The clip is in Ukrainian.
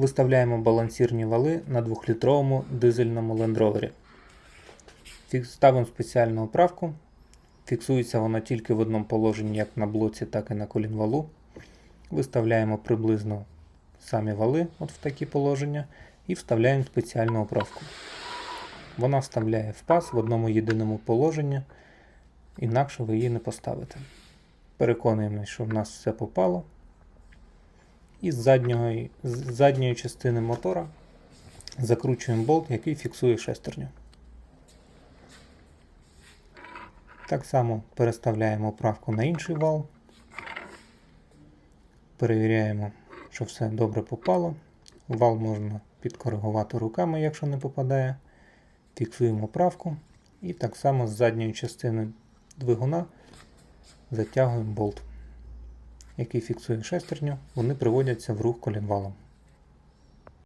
Виставляємо балансірні вали на 2-літровому дизельному лендровері. Ставимо спеціальну оправку. Фіксується вона тільки в одному положенні, як на блоці, так і на колінвалу. Виставляємо приблизно самі вали от в такі положення і вставляємо спеціальну оправку. Вона вставляє в паз в одному єдиному положенні, інакше ви її не поставите. Переконуємося, що в нас все попало. І з задньої, з задньої частини мотора закручуємо болт, який фіксує шестерню. Так само переставляємо оправку на інший вал. Перевіряємо, що все добре попало. Вал можна підкоригувати руками, якщо не попадає. Фіксуємо оправку. І так само з задньої частини двигуна затягуємо болт, який фіксує шестерню. Вони приводяться в рух колінвалом.